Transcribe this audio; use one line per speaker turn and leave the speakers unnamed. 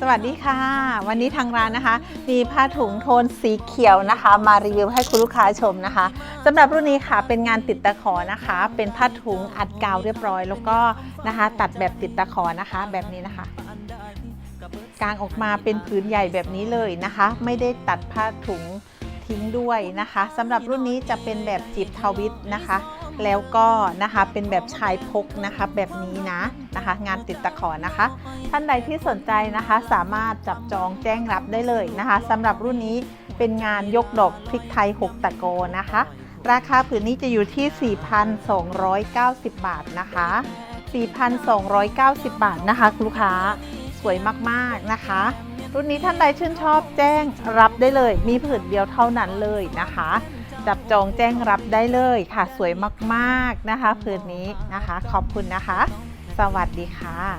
สวัสดีค่ะ วันนี้ทางร้านนะคะ มีผ้าถุงโทนสีเขียวนะคะ มารีวิวให้คุณลูกค้าชมนะคะสำหรับรุ่นนี้ค่ะเป็นงานติดตะขอนะคะ เป็นผ้าถุงอัดกาวเรียบร้อย แล้วก็นะคะ ตัดแบบติดตะขอนะคะ แบบนี้นะคะกางออกมาเป็นผืนใหญ่แบบนี้เลยนะคะ ไม่ได้ตัดผ้าถุงทิ้งด้วยนะคะสำหรับรุ่นนี้จะเป็นแบบจีบทวิตนะคะ แล้วก็นะคะเป็นแบบชายพกนะคะแบบนี้นะนะคะ งานติดตะขอนะคะ ท่านใดที่สนใจนะคะสามารถจับจองแจ้งรับได้เลยนะคะสำหรับรุ่นนี้เป็นงานยกดอกพริกไทย 6 ตะโกนะคะ ราคาผืนนี้จะอยู่ที่ 4,290 บาทนะคะ 4,290 บาทนะคะลูกค้า สวยมากๆนะคะ รุ่นนี้ท่านใดชื่นชอบแจ้งรับได้เลย มีผืนเดียวเท่านั้นเลยนะคะ จับจองแจ้งรับได้เลยค่ะ สวยมากๆนะคะผืนนี้นะคะ ขอบคุณนะคะ สวัสดีค่ะ